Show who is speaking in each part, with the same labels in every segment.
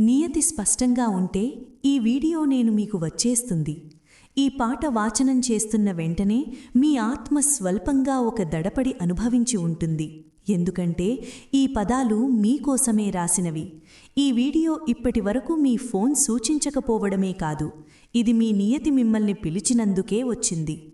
Speaker 1: నియతి స్పష్టంగా ఉంటే ఈ వీడియో నేను మీకు వచ్చేస్తుంది. ఈ పాట వాచనం చేస్తున్న వెంటనే మీ ఆత్మ స్వల్పంగా ఒక దడపడి అనుభవించి ఉంటుంది. ఎందుకంటే ఈ పదాలు మీకోసమే రాసినవి. ఈ వీడియో ఇప్పటి వరకు మీ ఫోన్ సూచించకపోవడమే కాదు ఇది మీ నియతి మిమ్మల్ని పిలిచినందుకే వచ్చింది.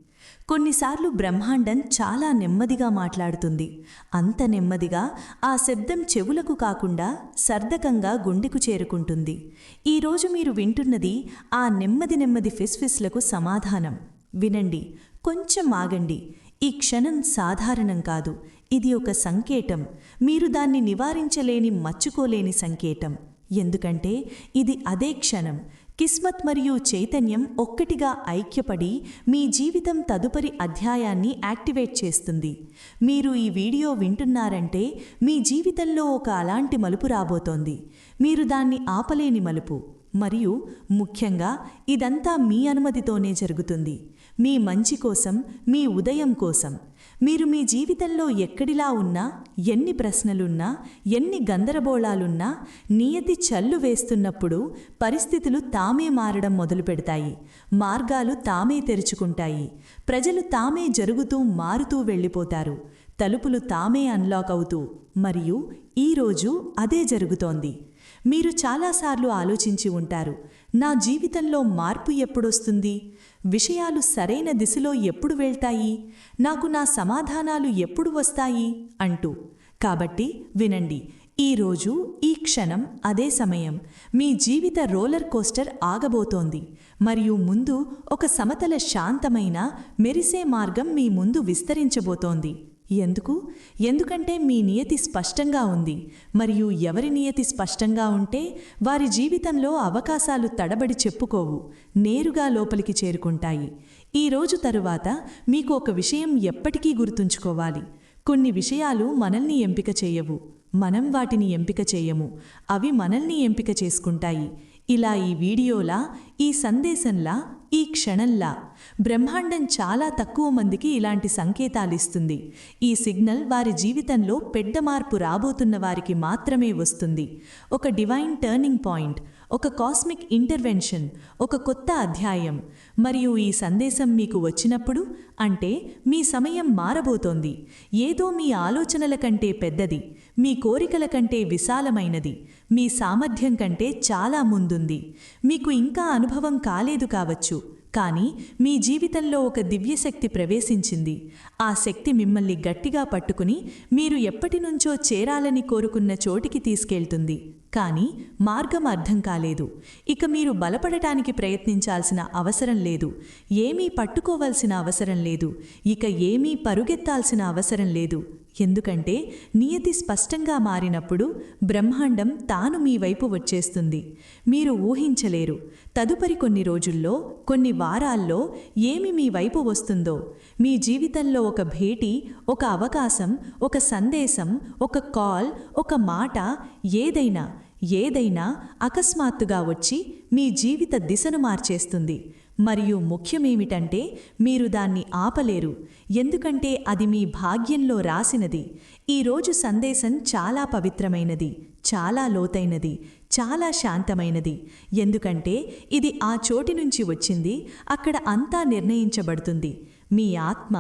Speaker 1: కొన్నిసార్లు బ్రహ్మాండం చాలా నెమ్మదిగా మాట్లాడుతుంది. అంత నెమ్మదిగా ఆ శబ్దం చెవులకు కాకుండా సర్దకంగా గుండెకు చేరుకుంటుంది. ఈరోజు మీరు వింటున్నది ఆ నెమ్మది నెమ్మది ఫిస్ఫిస్లకు సమాధానం. వినండి కొంచెం ఆగండి. ఈ క్షణం సాధారణం కాదు. ఇది ఒక సంకేతం. మీరు దాన్ని నివారించలేని మచ్చుకోలేని సంకేతం. ఎందుకంటే ఇది అదే క్షణం. కిస్మత్ మరియు చైతన్యం ఒక్కటిగా ఐక్యపడి మీ జీవితం తదుపరి అధ్యాయాన్ని యాక్టివేట్ చేస్తుంది. మీరు ఈ వీడియో వింటున్నారంటే మీ జీవితంలో ఒక అలాంటి మలుపు రాబోతోంది. మీరు దాన్ని ఆపలేని మలుపు. మరియు ముఖ్యంగా ఇదంతా మీ అనుమతితోనే జరుగుతుంది. మీ మంచి కోసం మీ ఉదయం కోసం. మీరు మీ జీవితంలో ఎక్కడిలా ఉన్నా ఎన్ని ప్రశ్నలున్నా ఎన్ని గందరగోళాలున్నా నియతి చల్లు వేస్తున్నప్పుడు పరిస్థితులు తామే మారడం మొదలు పెడతాయి. మార్గాలు తామే తెరుచుకుంటాయి. ప్రజలు తామే జరుగుతూ మారుతూ వెళ్ళిపోతారు. తలుపులు తామే అన్లాక్ అవుతూ. మరియు ఈరోజు అదే జరుగుతోంది. మీరు చాలాసార్లు ఆలోచించి ఉంటారు. నా జీవితంలో మార్పు ఎప్పుడొస్తుంది? విషయాలు సరైన దిశలో ఎప్పుడు వెళ్తాయి? నాకు నా సమాధానాలు ఎప్పుడు వస్తాయి? అంటూ. కాబట్టి వినండి. ఈరోజు ఈ క్షణం అదే సమయం. మీ జీవిత రోలర్ కోస్టర్ ఆగబోతోంది. మరియు ముందు ఒక సమతల శాంతమైన మెరిసే మార్గం మీ ముందు విస్తరించబోతోంది. ఎందుకు? ఎందుకంటే మీ నియతి స్పష్టంగా ఉంది. మరియు ఎవరి నియతి స్పష్టంగా ఉంటే వారి జీవితంలో అవకాశాలు తడబడి చెప్పుకోవు నేరుగా లోపలికి చేరుకుంటాయి. ఈ రోజు తరువాత మీకు ఒక విషయం ఎప్పటికీ గుర్తుంచుకోవాలి. కొన్ని విషయాలు మనల్ని ఎంపిక చేయవు. మనం వాటిని ఎంపిక చేయము. అవి మనల్ని ఎంపిక చేసుకుంటాయి. ఇలా ఈ వీడియోలా ఈ సందేశంలా ఈ క్షణంలా. బ్రహ్మాండం చాలా తక్కువ మందికి ఇలాంటి సంకేతాలిస్తుంది. ఈ సిగ్నల్ వారి జీవితంలో పెద్ద మార్పు రాబోతున్న వారికి మాత్రమే వస్తుంది. ఒక డివైన్ టర్నింగ్ పాయింట్. ఒక కాస్మిక్ ఇంటర్వెన్షన్ ఒక కొత్త అధ్యాయం. మరియు ఈ సందేశం మీకు వచ్చినప్పుడు అంటే మీ సమయం మారబోతోంది. ఏదో మీ ఆలోచనల కంటే పెద్దది మీ కోరికల కంటే విశాలమైనది మీ సామర్థ్యం కంటే చాలా ముందుంది. మీకు ఇంకా అనుభవం కాలేదు కావచ్చు. కానీ మీ జీవితంలో ఒక దివ్యశక్తి ప్రవేశించింది. ఆ శక్తి మిమ్మల్ని గట్టిగా పట్టుకుని మీరు ఎప్పటినుంచో చేరాలని కోరుకున్న చోటికి తీసుకెళ్తుంది. కానీ మార్గం అర్థం కాలేదు. ఇక మీరు బలపడటానికి ప్రయత్నించాల్సిన అవసరం లేదు. ఏమీ పట్టుకోవాల్సిన అవసరం లేదు. ఇక ఏమీ పరుగెత్తాల్సిన అవసరం లేదు. ఎందుకంటే నియతి స్పష్టంగా మారినప్పుడు బ్రహ్మాండం తాను మీ వైపు వచ్చేస్తుంది. మీరు ఊహించలేరు. తదుపరి కొన్ని రోజుల్లో కొన్ని వారాల్లో ఏమి మీ వైపు వస్తుందో. మీ జీవితంలో ఒక భేటీ ఒక అవకాశం ఒక సందేశం ఒక కాల్ ఒక మాట ఏదైనా ఏదైనా అకస్మాత్తుగా వచ్చి మీ జీవిత దిశను మార్చేస్తుంది. మరియు ముఖ్యమేమిటంటే మీరు దాన్ని ఆపలేరు. ఎందుకంటే అది మీ భాగ్యంలో రాసినది. ఈరోజు సందేశం చాలా పవిత్రమైనది చాలా లోతైనది చాలా శాంతమైనది. ఎందుకంటే ఇది ఆ చోటి నుంచి వచ్చింది అక్కడ అంతా నిర్ణయించబడుతుంది. మీ ఆత్మ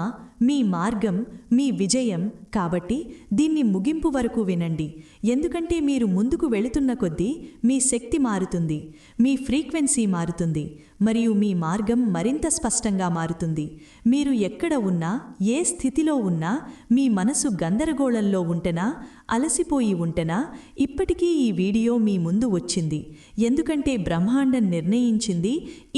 Speaker 1: మీ మార్గం మీ విజయం కాబట్టి దీన్ని ముగింపు వరకు వినండి. ఎందుకంటే మీరు ముందుకు వెళుతున్న కొద్దీ మీ శక్తి మారుతుంది మీ ఫ్రీక్వెన్సీ మారుతుంది మరియు మీ మార్గం మరింత స్పష్టంగా మారుతుంది. మీరు ఎక్కడ ఉన్నా ఏ స్థితిలో ఉన్నా మీ మనసు గందరగోళంలో ఉంటెనా అలసిపోయి ఉంటెనా ఇప్పటికీ ఈ వీడియో మీ ముందు వచ్చింది. ఎందుకంటే బ్రహ్మాండం నిర్ణయించింది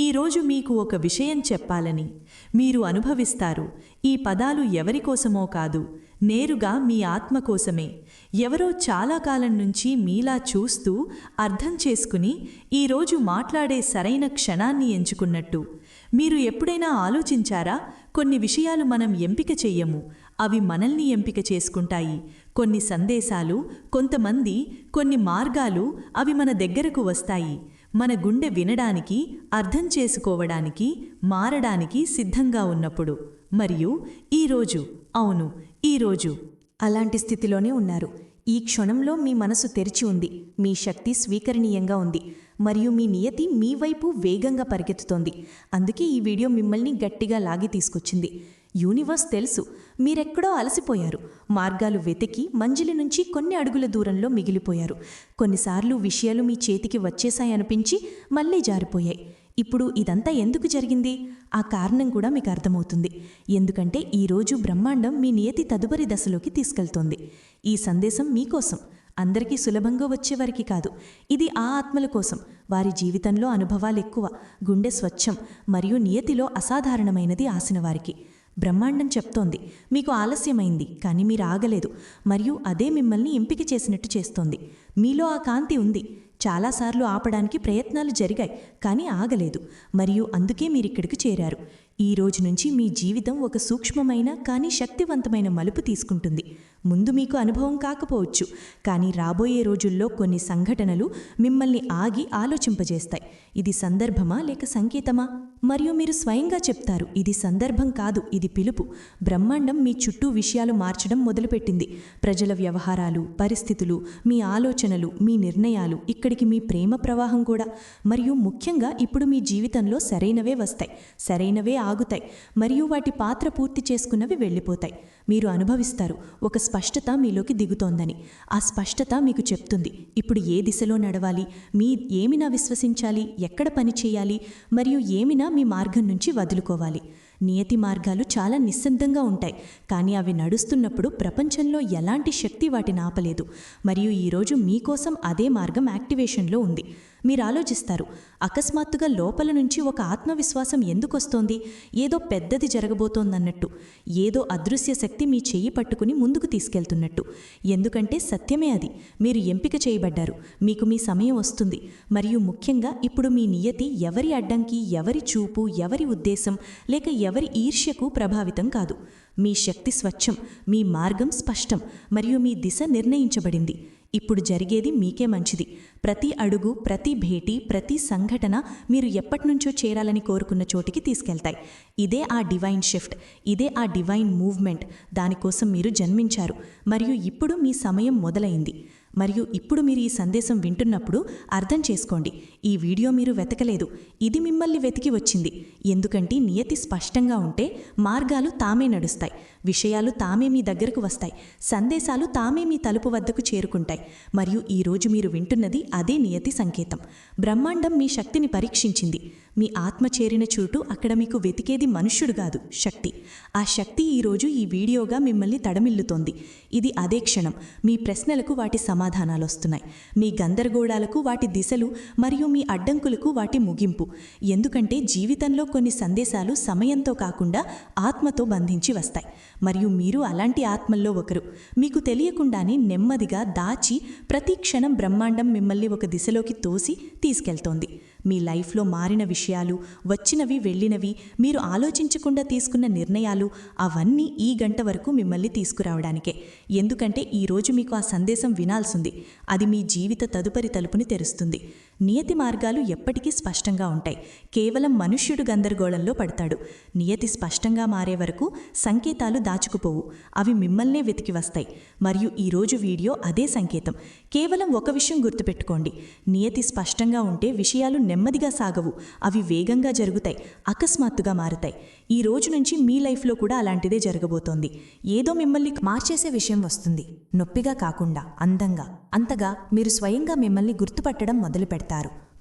Speaker 1: ఈరోజు మీకు ఒక విషయం చెప్పాలని. మీరు అనుభవిస్తారు. ఈ పదాలు ఎవరికోసమో కాదు. నేరుగా మీ ఆత్మ కోసమే. ఎవరో చాలా కాలం నుంచి మీలా చూస్తూ అర్థం చేసుకుని ఈరోజు మాట్లాడే సరైన క్షణాన్ని ఎంచుకున్నట్టు. మీరు ఎప్పుడైనా ఆలోచించారా? కొన్ని విషయాలు మనం ఎంపిక చెయ్యము. అవి మనల్ని ఎంపిక చేసుకుంటాయి. కొన్ని సందేశాలు కొంతమంది కొన్ని మార్గాలు అవి మన దగ్గరకు వస్తాయి. మన గుండె వినడానికి అర్థం చేసుకోవడానికి మారడానికి సిద్ధంగా ఉన్నప్పుడు. మరియు ఈరోజు అవును ఈరోజు
Speaker 2: అలాంటి స్థితిలోనే ఉన్నారు.
Speaker 1: ఈ క్షణంలో మీ మనసు తెరిచి ఉంది. మీ శక్తి స్వీకరణీయంగా ఉంది. మరియు మీ నియతి మీ వైపు వేగంగా పరిగెత్తుతోంది. అందుకే ఈ వీడియో మిమ్మల్ని గట్టిగా లాగి తీసుకొచ్చింది. యూనివర్స్ తెలుసు. మీరెక్కడో అలసిపోయారు. మార్గాలు వెతికి మంజిలి నుంచి కొన్ని అడుగుల దూరంలో మిగిలిపోయారు. కొన్నిసార్లు విషయాలు మీ చేతికి వచ్చేసాయనిపించి మళ్ళీ జారిపోయాయి. ఇప్పుడు ఇదంతా ఎందుకు జరిగింది? ఆ కారణం కూడా మీకు అర్థమవుతుంది. ఎందుకంటే ఈరోజు బ్రహ్మాండం మీ నియతి తదుపరి దశలోకి తీసుకెళ్తోంది. ఈ సందేశం మీకోసం అందరికీ సులభంగా వచ్చేవారికి కాదు. ఇది ఆ ఆత్మల కోసం. వారి జీవితంలో అనుభవాలు ఎక్కువ గుండె స్వచ్ఛం మరియు నియతిలో అసాధారణమైనది ఆసిన వారికి బ్రహ్మాండం చెప్తోంది. మీకు ఆలస్యమైంది కానీ మీరు ఆగలేదు. మరియు అదే మిమ్మల్ని ఎంపిక చేసినట్టు చేస్తోంది. మీలో ఆ కాంతి ఉంది. చాలాసార్లు ఆపడానికి ప్రయత్నాలు జరిగాయి కానీ ఆగలేదు. మరియు అందుకే మీరిక్కడికి చేరారు. ఈ రోజు నుంచి మీ జీవితం ఒక సూక్ష్మమైన కానీ శక్తివంతమైన మలుపు తీసుకుంటుంది. ముందు మీకు అనుభవం కాకపోవచ్చు కానీ రాబోయే రోజుల్లో కొన్ని సంఘటనలు మిమ్మల్ని ఆగి ఆలోచింపజేస్తాయి. ఇది సందర్భమా లేక సంకేతమా? మరియు మీరు స్వయంగా చెప్తారు ఇది సందర్భం కాదు ఇది పిలుపు. బ్రహ్మాండం మీ చుట్టూ విషయాలు మార్చడం మొదలుపెట్టింది. ప్రజల వ్యవహారాలు పరిస్థితులు మీ ఆలోచనలు మీ నిర్ణయాలు ఇక్కడికి మీ ప్రేమ ప్రవాహం కూడా. మరియు ముఖ్యంగా ఇప్పుడు మీ జీవితంలో సరైనవే వస్తాయి సరైనవే ఆగుతాయి. మరియు వాటి పాత్ర పూర్తి చేసుకున్నవి వెళ్ళిపోతాయి. మీరు అనుభవిస్తారు ఒక స్పష్టత మీలోకి దిగుతోందని. ఆ స్పష్టత మీకు చెప్తుంది. ఇప్పుడు ఏ దిశలో నడవాలి? మీ ఏమినా విశ్వసించాలి? ఎక్కడ పని చేయాలి? మరియు ఏమినా మీ మార్గం నుంచి వదులుకోవాలి. నియతి మార్గాలు చాలా నిశ్శబ్దంగా ఉంటాయి. కానీ అవి నడుస్తున్నప్పుడు ప్రపంచంలో ఎలాంటి శక్తి వాటిని ఆపలేదు. మరియు ఈరోజు మీకోసం అదే మార్గం యాక్టివేషన్లో ఉంది. మీరు ఆలోచిస్తారు అకస్మాత్తుగా లోపల నుంచి ఒక ఆత్మవిశ్వాసం ఎందుకొస్తోంది? ఏదో పెద్దది జరగబోతోందన్నట్టు. ఏదో అదృశ్య శక్తి మీ చెయ్యి పట్టుకుని ముందుకు తీసుకెళ్తున్నట్టు. ఎందుకంటే సత్యమే అది. మీరు ఎంపిక చేయబడ్డారు. మీకు మీ సమయం వస్తుంది. మరియు ముఖ్యంగా ఇప్పుడు మీ నియతి ఎవరి అడ్డంకి ఎవరి చూపు ఎవరి ఉద్దేశం లేక ఎవరి ఈర్ష్యకు ప్రభావితం కాదు. మీ శక్తి స్వచ్ఛం మీ మార్గం స్పష్టం మరియు మీ దిశ నిర్ణయించబడింది. ఇప్పుడు జరిగేది మీకే మంచిది. ప్రతి అడుగు ప్రతి భేటీ ప్రతి సంఘటన మీరు ఎప్పటినుంచో చేరాలని కోరుకున్న చోటికి తీసుకెళ్తాయి. ఇదే ఆ డివైన్ షిఫ్ట్ ఇదే ఆ డివైన్ మూవ్మెంట్. దానికోసం మీరు జన్మించారు. మరియు ఇప్పుడు మీ సమయం మొదలైంది. మరియు ఇప్పుడు మీరు ఈ సందేశం వింటున్నప్పుడు అర్థం చేసుకోండి. ఈ వీడియో మీరు వెతకలేదు. ఇది మిమ్మల్ని వెతికి వచ్చింది. ఎందుకంటే నియతి స్పష్టంగా ఉంటే మార్గాలు తామే నడుస్తాయి. విషయాలు తామే మీ దగ్గరకు వస్తాయి. సందేశాలు తామే మీ తలుపు వద్దకు చేరుకుంటాయి. మరియు ఈరోజు మీరు వింటున్నది అదే నియతి సంకేతం. బ్రహ్మాండం మీ శక్తిని పరీక్షించింది. మీ ఆత్మ చేరిన చోటు అక్కడ మీకు వెతికేది మనుష్యుడు కాదు శక్తి. ఆ శక్తి ఈరోజు ఈ వీడియోగా మిమ్మల్ని తడమిల్లుతోంది. ఇది అదే క్షణం. మీ ప్రశ్నలకు వాటి సమాధానాలు వస్తున్నాయి. మీ గందరగోళాలకు వాటి దిశలు మరియు మీ అడ్డంకులకు వాటి ముగింపు. ఎందుకంటే జీవితంలో కొన్ని సందేశాలు సమయంతో కాకుండా ఆత్మతో బంధించి వస్తాయి. మరియు మీరు అలాంటి ఆత్మల్లో ఒకరు. మీకు తెలియకుండానే నెమ్మదిగా దాచి ప్రతి క్షణం బ్రహ్మాండం మిమ్మల్ని ఒక దిశలోకి తోసి తీసుకెళ్తోంది. మీ లైఫ్లో మారిన విషయాలు వచ్చినవి వెళ్ళినవి మీరు ఆలోచించకుండా తీసుకున్న నిర్ణయాలు అవన్నీ ఈ గంట వరకు మిమ్మల్ని తీసుకురావడానికే. ఎందుకంటే ఈరోజు మీకు ఆ సందేశం వినాల్సింది. అది మీ జీవిత తదుపరి తలుపుని తెరుస్తుంది. నియతి మార్గాలు ఎప్పటికీ స్పష్టంగా ఉంటాయి. కేవలం మనుష్యుడు గందరగోళంలో పడతాడు. నియతి స్పష్టంగా మారే వరకు సంకేతాలు దాచుకుపోవు. అవి మిమ్మల్నే వెతికి వస్తాయి. మరియు ఈరోజు వీడియో అదే సంకేతం. కేవలం ఒక విషయం గుర్తుపెట్టుకోండి. నియతి స్పష్టంగా ఉంటే విషయాలు నెమ్మదిగా సాగవు. అవి వేగంగా జరుగుతాయి. అకస్మాత్తుగా మారుతాయి. ఈ రోజు నుంచి మీ లైఫ్లో కూడా అలాంటిదే జరగబోతోంది. ఏదో మిమ్మల్ని మార్చేసే విషయం వస్తుంది. నొప్పిగా కాకుండా అందంగా. అంతగా మీరు స్వయంగా మిమ్మల్ని గుర్తుపట్టడం మొదలు పెడతారు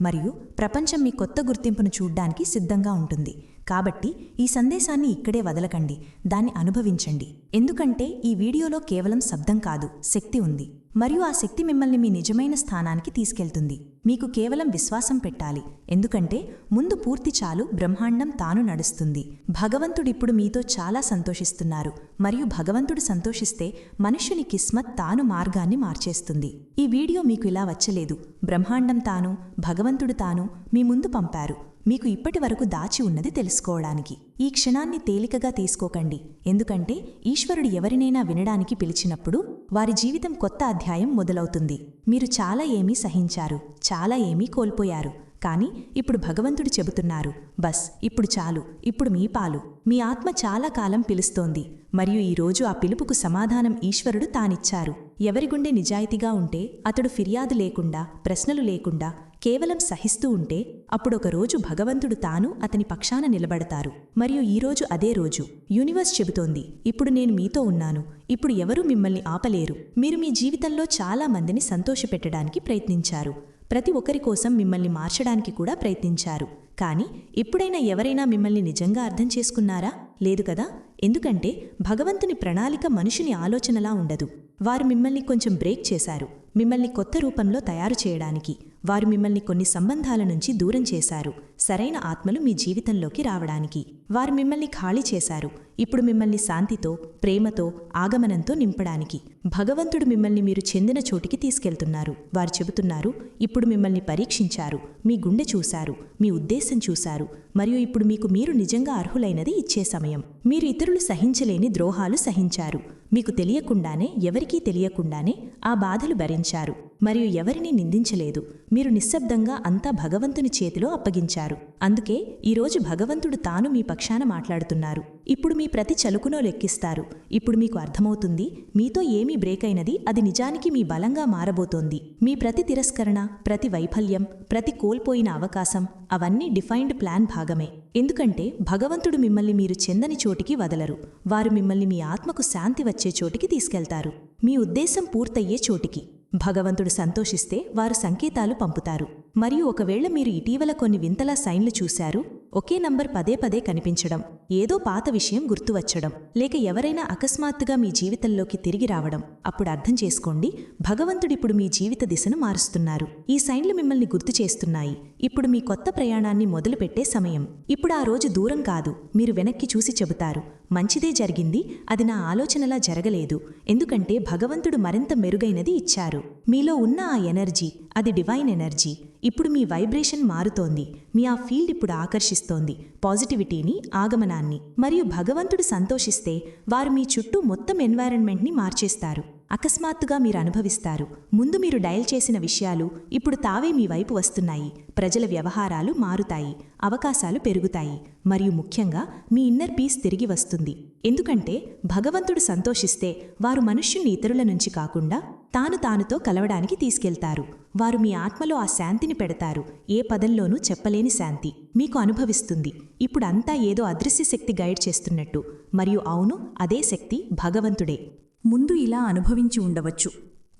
Speaker 1: మరియు ప్రపంచం మీ కొత్త గుర్తింపును చూడ్డానికి సిద్ధంగా ఉంటుంది. కాబట్టి ఈ సందేశాన్ని ఇక్కడే వదలకండి. దాన్ని అనుభవించండి. ఎందుకంటే ఈ వీడియోలో కేవలం శబ్దం కాదు శక్తి ఉంది. మరియు ఆ శక్తి మిమ్మల్ని మీ నిజమైన స్థానానికి తీసుకెళ్తుంది. మీకు కేవలం విశ్వాసం పెట్టాలి. ఎందుకంటే ముందు పూర్తి చాలు బ్రహ్మాండం తాను నడుస్తుంది. భగవంతుడిప్పుడు మీతో చాలా సంతోషిస్తున్నారు. మరియు భగవంతుడు సంతోషిస్తే మనుష్యుని కిస్మత్ తాను మార్గాన్ని మార్చేస్తుంది. ఈ వీడియో మీకు ఇలా వచ్చలేదు. బ్రహ్మాండం తాను భగవంతుడు తాను మీ ముందు పంపారు. మీకు ఇప్పటి వరకు దాచి ఉన్నది తెలుసుకోవడానికి. ఈ క్షణాన్ని తేలికగా తీసుకోకండి. ఎందుకంటే ఈశ్వరుడు ఎవరినైనా వినడానికి పిలిచినప్పుడు వారి జీవితం కొత్త అధ్యాయం మొదలవుతుంది. మీరు చాలా ఏమీ సహించారు చాలా ఏమీ కోల్పోయారు. కానీ ఇప్పుడు భగవంతుడు చెబుతున్నారు బస్ ఇప్పుడు చాలు ఇప్పుడు మీ పాలు. మీ ఆత్మ చాలా కాలం పిలుస్తోంది మరియు ఈరోజు ఆ పిలుపుకు సమాధానం ఈశ్వరుడు తానిచ్చారు. ఎవరి గుండె నిజాయితీగా ఉంటే అతడు ఫిర్యాదు లేకుండా ప్రశ్నలు లేకుండా కేవలం సహిస్తూ ఉంటే అప్పుడొక రోజు భగవంతుడు తాను అతని పక్షాన నిలబడతారు. మరియు ఈరోజు అదే రోజు. యూనివర్స్ చెబుతోంది ఇప్పుడు నేను మీతో ఉన్నాను ఇప్పుడు ఎవరూ మిమ్మల్ని ఆపలేరు. మీరు మీ జీవితంలో చాలా మందిని సంతోషపెట్టడానికి ప్రయత్నించారు. ప్రతి ఒక్కరి కోసం మిమ్మల్ని మార్చడానికి కూడా ప్రయత్నించారు. కానీ ఎప్పుడైనా ఎవరైనా మిమ్మల్ని నిజంగా అర్థం చేసుకున్నారా? లేదు కదా? ఎందుకంటే భగవంతుని ప్రణాళిక మనుషుని ఆలోచనలా ఉండదు. వారు మిమ్మల్ని కొంచెం బ్రేక్ చేశారు. మిమ్మల్ని కొత్త రూపంలో తయారు చేయడానికి వారు మిమ్మల్ని కొన్ని సంబంధాల నుంచి దూరం చేశారు. సరైన ఆత్మలు మీ జీవితంలోకి రావడానికి. వారు మిమ్మల్ని ఖాళీ చేశారు. ఇప్పుడు మిమ్మల్ని శాంతితో ప్రేమతో ఆగమనంతో నింపడానికి. భగవంతుడు మిమ్మల్ని మీరు చెందిన చోటికి తీసుకెళ్తున్నారు. వారు చెబుతున్నారు ఇప్పుడు మిమ్మల్ని పరీక్షించారు. మీ గుండె చూశారు. మీ ఉద్దేశం చూశారు. మరియు ఇప్పుడు మీకు మీరు నిజంగా అర్హులైనది ఇచ్చే సమయం. మీరు ఇతరులు సహించలేని ద్రోహాలు సహించారు. మీకు తెలియకుండానే ఎవరికీ తెలియకుండానే ఆ బాధలు భరించారు. మరియు ఎవరినీ నిందించలేదు. మీరు నిశ్శబ్దంగా అంతా భగవంతుని చేతిలో అప్పగించారు. అందుకే ఈరోజు భగవంతుడు తాను మీ పక్షాన మాట్లాడుతున్నారు. ఇప్పుడు మీ ప్రతి చలుకునో లెక్కిస్తారు. ఇప్పుడు మీకు అర్థమవుతుంది మీతో ఏమీ బ్రేక్ అయినది అది నిజానికి మీ బలంగా మారబోతోంది. మీ ప్రతి తిరస్కరణ ప్రతి వైఫల్యం ప్రతి కోల్పోయిన అవకాశం అవన్నీ డిఫైన్డ్ ప్లాన్ భాగమే. ఎందుకంటే భగవంతుడు మిమ్మల్ని మీరు చెందని చోటికి వదలరు. వారు మిమ్మల్ని మీ ఆత్మకు శాంతి వచ్చే చోటికి తీసుకెళ్తారు. మీ ఉద్దేశం పూర్తయ్యే చోటికి. భగవంతుడు సంతోషిస్తే వారు సంకేతాలు పంపుతారు. మరియు ఒకవేళ మీరు ఇటీవల కొన్ని వింతలా సైన్లు చూశారు ఒకే నంబర్ పదే పదే కనిపించడం ఏదో పాత విషయం గుర్తువచ్చడం లేక ఎవరైనా అకస్మాత్తుగా మీ జీవితంలోకి తిరిగి రావడం అప్పుడు అర్థం చేసుకోండి భగవంతుడిప్పుడు మీ జీవిత దిశను మారుస్తున్నారు. ఈ సైన్లు మిమ్మల్ని గుర్తు చేస్తున్నాయి. ఇప్పుడు మీ కొత్త ప్రయాణాన్ని మొదలుపెట్టే సమయం. ఇప్పుడు ఆ రోజు దూరం కాదు మీరు వెనక్కి చూసి చెబుతారు మంచిదే జరిగింది అది నా ఆలోచనలా జరగలేదు ఎందుకంటే భగవంతుడు మరింత మెరుగైనది ఇచ్చారు. మీలో ఉన్న ఆ ఎనర్జీ అది డివైన్ ఎనర్జీ. ఇప్పుడు మీ వైబ్రేషన్ మారుతోంది. మీ ఆ ఫీల్డ్ ఇప్పుడు ఆకర్షిస్తోంది. పాజిటివిటీని ఆగమనాన్ని మరియు భగవంతుడు సంతోషిస్తే వారు మీ చుట్టూ మొత్తం ఎన్వైరన్మెంట్ని మార్చేస్తారు. అకస్మాత్తుగా మీరు అనుభవిస్తారు. ముందు మీరు డయల్ చేసిన విషయాలు ఇప్పుడు తావే మీ వైపు వస్తున్నాయి. ప్రజల వ్యవహారాలు మారుతాయి. అవకాశాలు పెరుగుతాయి. మరియు ముఖ్యంగా మీ ఇన్నర్ పీస్ తిరిగి వస్తుంది. ఎందుకంటే భగవంతుడు సంతోషిస్తే వారు మనుష్యుని ఇతరుల నుంచి కాకుండా తాను తానుతో కలవడానికి తీసుకెళ్తారు. వారు మీ ఆత్మలో ఆ శాంతిని పెడతారు. ఏ పదంలోనూ చెప్పలేని శాంతి మీకు అనుభవిస్తుంది. ఇప్పుడు అంతా ఏదో అదృశ్య శక్తి గైడ్ చేస్తున్నట్టు. మరియు అవును అదే శక్తి భగవంతుడే.
Speaker 2: ముందు ఇలా అనుభవించి ఉండవచ్చు.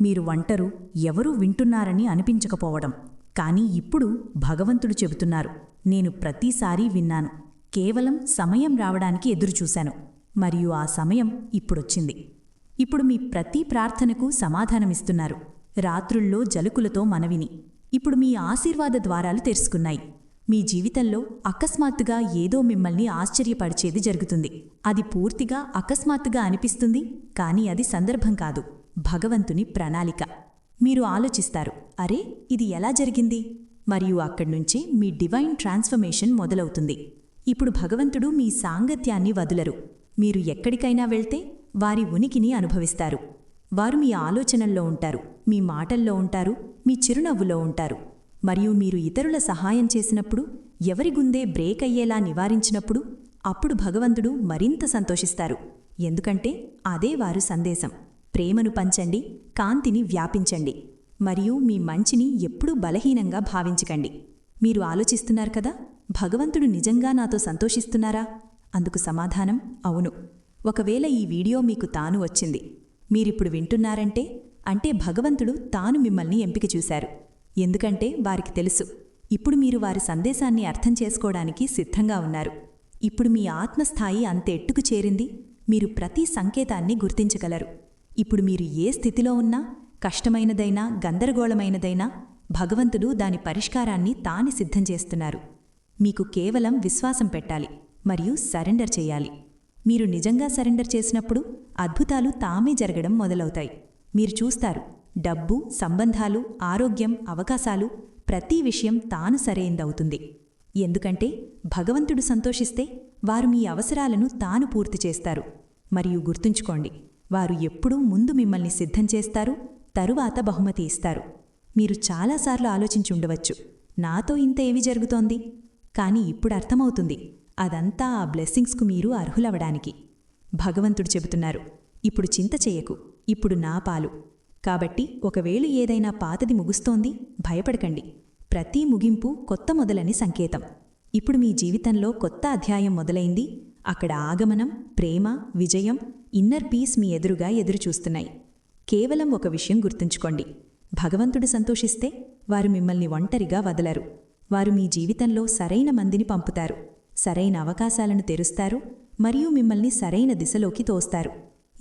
Speaker 2: మీరు ఒంటరు ఎవరూ వింటున్నారని అనిపించకపోవడం. కానీ ఇప్పుడు భగవంతుడు చెబుతున్నారు నేను ప్రతిసారీ విన్నాను. కేవలం సమయం రావడానికి ఎదురుచూశాను. మరియు ఆ సమయం ఇప్పుడొచ్చింది. ఇప్పుడు మీ ప్రతి ప్రార్థనకు సమాధానమిస్తున్నారు. రాత్రుల్లో జలుకులతో మనవిని. ఇప్పుడు మీ ఆశీర్వాద ద్వారాలు తెరుచుకున్నాయి. మీ జీవితంలో అకస్మాత్తుగా ఏదో మిమ్మల్ని ఆశ్చర్యపరిచేది జరుగుతుంది. అది పూర్తిగా అకస్మాత్తుగా అనిపిస్తుంది కానీ అది సందర్భం కాదు. భగవంతుని ప్రణాళిక. మీరు ఆలోచిస్తారు అరే ఇది ఎలా జరిగింది? మరియు అక్కడ్నుంచి మీ డివైన్ ట్రాన్స్ఫర్మేషన్ మొదలవుతుంది. ఇప్పుడు భగవంతుడు మీ సాంగత్యాన్ని వదులరు. మీరు ఎక్కడికైనా వెళ్తే వారి ఉనికిని అనుభవిస్తారు. వారు మీ ఆలోచనల్లో ఉంటారు మీ మాటల్లో ఉంటారు మీ చిరునవ్వులో ఉంటారు. మరియు మీరు ఇతరుల సహాయం చేసినప్పుడు ఎవరి గుందే బ్రేక్ అయ్యేలా నివారించినప్పుడు అప్పుడు భగవంతుడు మరింత సంతోషిస్తారు. ఎందుకంటే అదే వారు సందేశం. ప్రేమను పంచండి కాంతిని వ్యాపించండి. మరియు మీ మంచిని ఎప్పుడూ బలహీనంగా భావించకండి. మీరు ఆలోచిస్తున్నారు కదా భగవంతుడు నిజంగా నాతో సంతోషిస్తున్నారా? అందుకు సమాధానం అవును. ఒకవేళ ఈ వీడియో మీకు తాను వచ్చింది మీరిప్పుడు వింటున్నారంటే అంటే భగవంతుడు తాను మిమ్మల్ని ఎంపిక చూశారు. ఎందుకంటే వారికి తెలుసు ఇప్పుడు మీరు వారి సందేశాన్ని అర్థం చేసుకోవడానికి సిద్ధంగా ఉన్నారు. ఇప్పుడు మీ ఆత్మస్థాయి అంత ఎట్టుకు చేరింది మీరు ప్రతి సంకేతాన్ని గుర్తించగలరు. ఇప్పుడు మీరు ఏ స్థితిలో ఉన్నా కష్టమైనదైనా గందరగోళమైనదైనా భగవంతుడు దాని పరిష్కారాన్ని తాని సిద్ధం చేస్తున్నారు. మీకు కేవలం విశ్వాసం పెట్టాలి మరియు సరెండర్ చేయాలి. మీరు నిజంగా సరెండర్ చేసినప్పుడు అద్భుతాలు తామే జరగడం మొదలవుతాయి. మీరు చూస్తారు డబ్బు సంబంధాలు ఆరోగ్యం అవకాశాలు ప్రతి విషయం తాను సరైందవుతుంది. ఎందుకంటే భగవంతుడు సంతోషిస్తే వారు మీ అవసరాలను తాను పూర్తి చేస్తారు. మరియు గుర్తుంచుకోండి వారు ఎప్పుడూ ముందు మిమ్మల్ని సిద్ధం చేస్తారు తరువాత బహుమతి ఇస్తారు. మీరు చాలాసార్లు ఆలోచించుండవచ్చు
Speaker 1: నాతో ఇంత ఏవి జరుగుతోంది? కాని ఇప్పుడు అర్థమవుతుంది అదంతా ఆ బ్లెస్సింగ్స్కు మీరు అర్హులవడానికి భగవంతుడు చెబుతున్నారు ఇప్పుడు చింత చెయ్యకు ఇప్పుడు నా పాలు. కాబట్టి ఒకవేళ ఏదైనా పాతది ముగుస్తోంది భయపడకండి. ప్రతి ముగింపు కొత్త మొదలని సంకేతం. ఇప్పుడు మీ జీవితంలో కొత్త అధ్యాయం మొదలైంది. అక్కడ ఆగమనం ప్రేమ విజయం ఇన్నర్ పీస్ మీ ఎదురుగా ఎదురుచూస్తున్నాయి. కేవలం ఒక విషయం గుర్తుంచుకోండి. భగవంతుడు సంతోషిస్తే వారు మిమ్మల్ని ఒంటరిగా వదలరు. వారు మీ జీవితంలో సరైన మందిని పంపుతారు. సరైన అవకాశాలను తెరుస్తారు మరియు మిమ్మల్ని సరైన దిశలోకి తోస్తారు.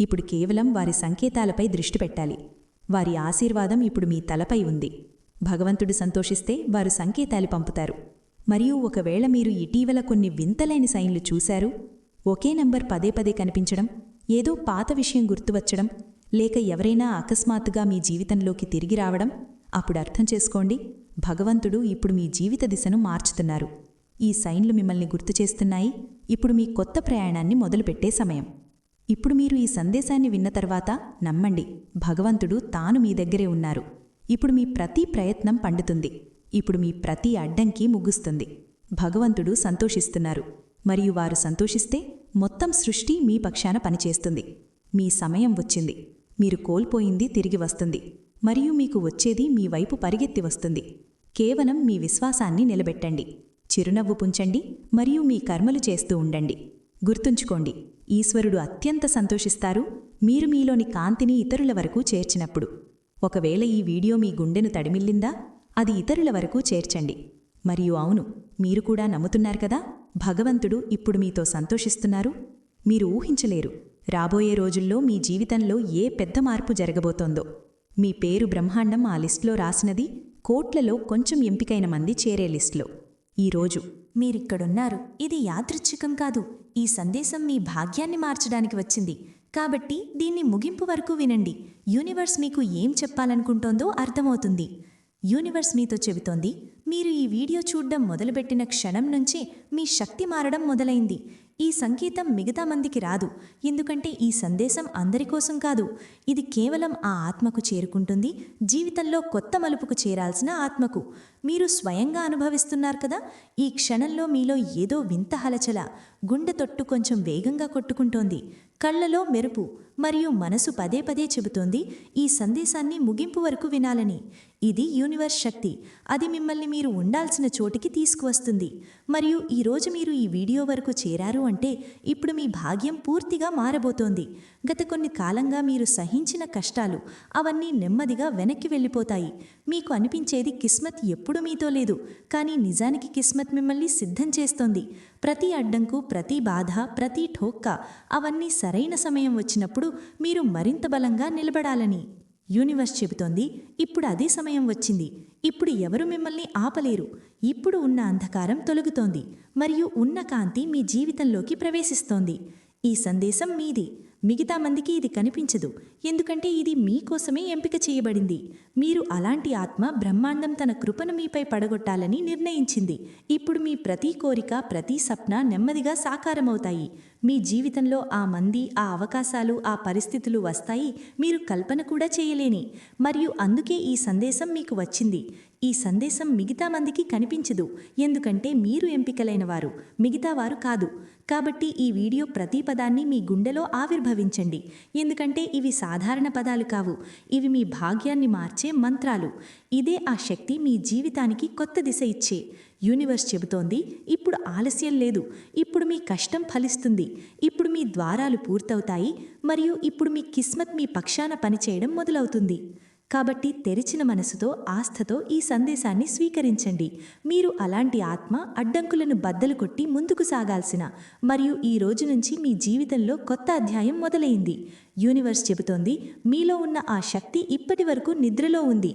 Speaker 1: ఇప్పుడు కేవలం వారి సంకేతాలపై దృష్టి పెట్టాలి. వారి ఆశీర్వాదం ఇప్పుడు మీ తలపై ఉంది. భగవంతుడు సంతోషిస్తే వారు సంకేతాలు పంపుతారు. మరియు ఒకవేళ మీరు ఇటీవల కొన్ని వింతలైన సైన్లు చూశారు ఒకే నంబర్ పదే పదే కనిపించడం ఏదో పాత విషయం గుర్తువచ్చడం లేక ఎవరైనా అకస్మాత్తుగా మీ జీవితంలోకి తిరిగి రావడం అప్పుడు అర్థం చేసుకోండి భగవంతుడు ఇప్పుడు మీ జీవిత దిశను మార్చుతున్నారు. ఈ సైన్లు మిమ్మల్ని గుర్తు చేస్తున్నాయి. ఇప్పుడు మీ కొత్త ప్రయాణాన్ని మొదలుపెట్టే సమయం. ఇప్పుడు మీరు ఈ సందేశాన్ని విన్న తర్వాత నమ్మండి భగవంతుడు తాను మీ దగ్గరే ఉన్నారు. ఇప్పుడు మీ ప్రతి ప్రయత్నం పండుతుంది. ఇప్పుడు మీ ప్రతి అడ్డంకి ముగుస్తుంది. భగవంతుడు సంతోషిస్తున్నారు. మరియు వారు సంతోషిస్తే మొత్తం సృష్టి మీ పక్షాన పనిచేస్తుంది. మీ సమయం వచ్చింది. మీరు కోల్పోయింది తిరిగి వస్తుంది. మరియు మీకు వచ్చేది మీ వైపు పరిగెత్తి వస్తుంది. కేవలం మీ విశ్వాసాన్ని నిలబెట్టండి. చిరునవ్వు పుంచండి మరియు మీ కర్మలు చేస్తూ ఉండండి. గుర్తుంచుకోండి ఈశ్వరుడు అత్యంత సంతోషిస్తారు మీరు మీలోని కాంతిని ఇతరుల వరకు చేర్చినప్పుడు. ఒకవేళ ఈ వీడియో మీ గుండెను తడిమిల్లిందా అది ఇతరుల వరకు చేర్చండి. మరియు అవును మీరు కూడా నమ్ముతున్నారు కదా భగవంతుడు ఇప్పుడు మీతో సంతోషిస్తున్నారు మీరు ఊహించలేరు రాబోయే రోజుల్లో మీ జీవితంలో ఏ పెద్ద మార్పు జరగబోతోందో. మీ పేరు బ్రహ్మాండం ఆ లిస్టులో రాసినది కోట్లలో కొంచెం ఎంపికైన మంది చేరే లిస్టులో. ఈరోజు
Speaker 3: మీరిక్కడున్నారు. ఇది యాదృచ్ఛికం కాదు. ఈ సందేశం మీ భాగ్యాన్ని మార్చడానికి వచ్చింది. కాబట్టి దీన్ని ముగింపు వరకు వినండి. యూనివర్స్ మీకు ఏం చెప్పాలనుకుంటోందో అర్థమవుతుంది. యూనివర్స్ మీతో చెబుతోంది మీరు ఈ వీడియో చూడడం మొదలుపెట్టిన క్షణం నుంచే మీ శక్తి మారడం మొదలైంది. ఈ సంగీతం మిగతా మందికి రాదు. ఎందుకంటే ఈ సందేశం అందరి కోసం కాదు. ఇది కేవలం ఆ ఆత్మకు చేరుకుంటుంది. జీవితంలో కొత్త మలుపుకు చేరాల్సిన ఆత్మకు. మీరు స్వయంగా అనుభవిస్తున్నారు కదా? ఈ క్షణంలో మీలో ఏదో వింత హలచల. గుండె తొట్టు కొంచెం వేగంగా కొట్టుకుంటోంది. కళ్ళలో మెరుపు మరియు మనసు పదే పదే చెబుతోంది ఈ సందేశాన్ని ముగింపు వరకు వినాలని. ఇది యూనివర్స్ శక్తి. అది మిమ్మల్ని మీరు ఉండాల్సిన చోటికి తీసుకువస్తుంది. మరియు ఈరోజు మీరు ఈ వీడియో వరకు చేరారు అంటే ఇప్పుడు మీ భాగ్యం పూర్తిగా మారబోతోంది. గత కొన్ని కాలంగా మీరు సహించిన కష్టాలు అవన్నీ నెమ్మదిగా వెనక్కి వెళ్ళిపోతాయి. మీకు అనిపించేది కిస్మత్ ఎప్పుడు మీతో లేదు. కానీ నిజానికి కిస్మత్ మిమ్మల్ని సిద్ధం చేస్తోంది. ప్రతి అడ్డంకు ప్రతి బాధ ప్రతి ఠోక్క అవన్నీ సరైన సమయం వచ్చినప్పుడు మీరు మరింత బలంగా నిలబడాలని యూనివర్స్ చెబుతోంది. ఇప్పుడు అదే సమయం వచ్చింది. ఇప్పుడు ఎవరు మిమ్మల్ని ఆపలేరు. ఇప్పుడు ఉన్న అంధకారం తొలగుతోంది. మరియు ఉన్న కాంతి మీ జీవితంలోకి ప్రవేశిస్తోంది. ఈ సందేశం మీది. మిగతా మందికి ఇది కనిపించదు. ఎందుకంటే ఇది మీకోసమే ఎంపిక చేయబడింది. మీరు అలాంటి ఆత్మ బ్రహ్మాండం తన కృపను మీపై పడగొట్టాలని నిర్ణయించింది. ఇప్పుడు మీ ప్రతి కోరిక ప్రతి సప్న నెమ్మదిగా సాకారమవుతాయి. మీ జీవితంలో ఆ మంది ఆ అవకాశాలు ఆ పరిస్థితులు వస్తాయి. మీరు కల్పన కూడా చేయలేని. మరియు అందుకే ఈ సందేశం మీకు వచ్చింది. ఈ సందేశం మిగతా మందికి కనిపించదు. ఎందుకంటే మీరు ఎంపికలైన వారు మిగతా వారు కాదు. కాబట్టి ఈ వీడియో ప్రతి పదాన్ని మీ గుండెలో ఆవిర్భవించండి. ఎందుకంటే ఇవి సాధారణ పదాలు కావు. ఇవి మీ భాగ్యాన్ని మార్చే మంత్రాలు. ఇదే ఆ శక్తి మీ జీవితానికి కొత్త దిశ ఇచ్చే. యూనివర్స్ చెబుతోంది ఇప్పుడు ఆలస్యం లేదు. ఇప్పుడు మీ కష్టం ఫలిస్తుంది. ఇప్పుడు మీ ద్వారాలు పూర్తవుతాయి. మరియు ఇప్పుడు మీ కిస్మత్ మీ పక్షాన పనిచేయడం మొదలవుతుంది. కాబట్టి తెరిచిన మనసుతో ఆస్థతో ఈ సందేశాన్ని స్వీకరించండి. మీరు అలాంటి ఆత్మ అడ్డంకులను బద్దలు కొట్టి ముందుకు సాగాల్సిన మరియు ఈ రోజు నుంచి మీ జీవితంలో కొత్త అధ్యాయం మొదలైంది. యూనివర్స్ చెబుతోంది మీలో ఉన్న ఆ శక్తి ఇప్పటి వరకు నిద్రలో ఉంది.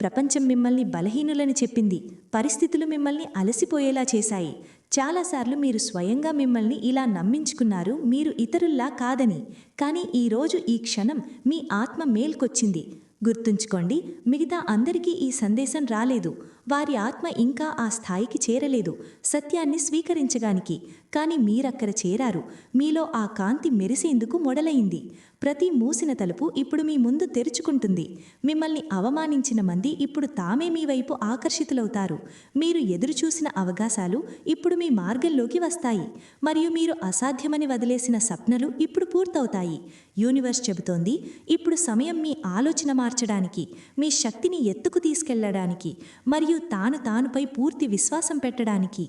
Speaker 3: ప్రపంచం మిమ్మల్ని బలహీనులని చెప్పింది పరిస్థితులు మిమ్మల్ని అలసిపోయేలా చేశాయి. చాలాసార్లు మీరు స్వయంగా మిమ్మల్ని ఇలా నమ్మించుకున్నారు మీరు ఇతరుల్లా కాదని. కానీ ఈరోజు ఈ క్షణం మీ ఆత్మ మేల్కొచ్చింది. గుర్తుంచుకోండి మిగతా అందరికీ ఈ సందేశం రాలేదు. వారి ఆత్మ ఇంకా ఆ స్థాయికి చేరలేదు. సత్యాన్ని స్వీకరించగానికి కానీ మీరక్కడ చేరారు. మీలో ఆ కాంతి మెరిసేందుకు మొదలైంది. ప్రతి మూసిన తలుపు ఇప్పుడు మీ ముందు తెరుచుకుంటుంది. మిమ్మల్ని అవమానించిన మంది ఇప్పుడు తామే మీ వైపు ఆకర్షితులవుతారు. మీరు ఎదురుచూసిన అవకాశాలు ఇప్పుడు మీ మార్గంలోకి వస్తాయి. మరియు మీరు అసాధ్యమని వదిలేసిన స్వప్నలు ఇప్పుడు పూర్తవుతాయి. యూనివర్స్ చెబుతోంది ఇప్పుడు సమయం మీ ఆలోచన మార్చడానికి మీ శక్తిని ఎత్తుకు తీసుకెళ్ళడానికి మరియు తాను తానుపై పూర్తి విశ్వాసం పెట్టడానికి.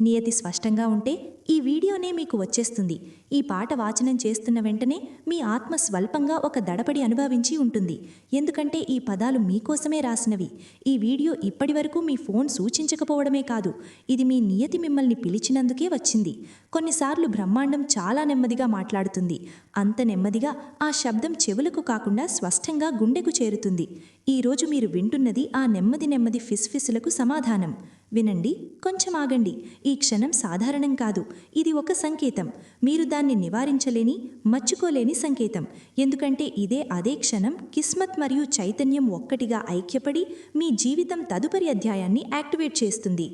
Speaker 3: నియతి స్పష్టంగా ఉంటే ఈ వీడియోనే మీకు వచ్చేస్తుంది. ఈ పాట వాచనం చేస్తున్న వెంటనే మీ ఆత్మ స్వల్పంగా ఒక దడపడి అనుభవించి ఉంటుంది. ఎందుకంటే ఈ పదాలు మీకోసమే రాసినవి. ఈ వీడియో ఇప్పటివరకు మీ ఫోన్ సూచించకపోవడమే కాదు ఇది మీ నియతి మిమ్మల్ని పిలిచినందుకే వచ్చింది. కొన్నిసార్లు బ్రహ్మాండం చాలా నెమ్మదిగా మాట్లాడుతుంది. అంత నెమ్మదిగా ఆ శబ్దం చెవులకు కాకుండా స్పష్టంగా గుండెకు చేరుతుంది. ఈరోజు మీరు వింటున్నది ఆ నెమ్మది నెమ్మది ఫిస్ఫిసులకు సమాధానం. వినండి కొంచెం ఆగండి. ఈ క్షణం సాధారణం కాదు. ఇది ఒక సంకేతం. మీరు దాన్ని నివారించలేని మర్చుకోలేని సంకేతం. ఎందుకంటే ఇదే అదే క్షణం కిస్మత్ మరియు చైతన్యం ఒక్కటిగా ఐక్యపడి మీ జీవితం తదుపరి అధ్యాయాన్ని యాక్టివేట్ చేస్తుంది.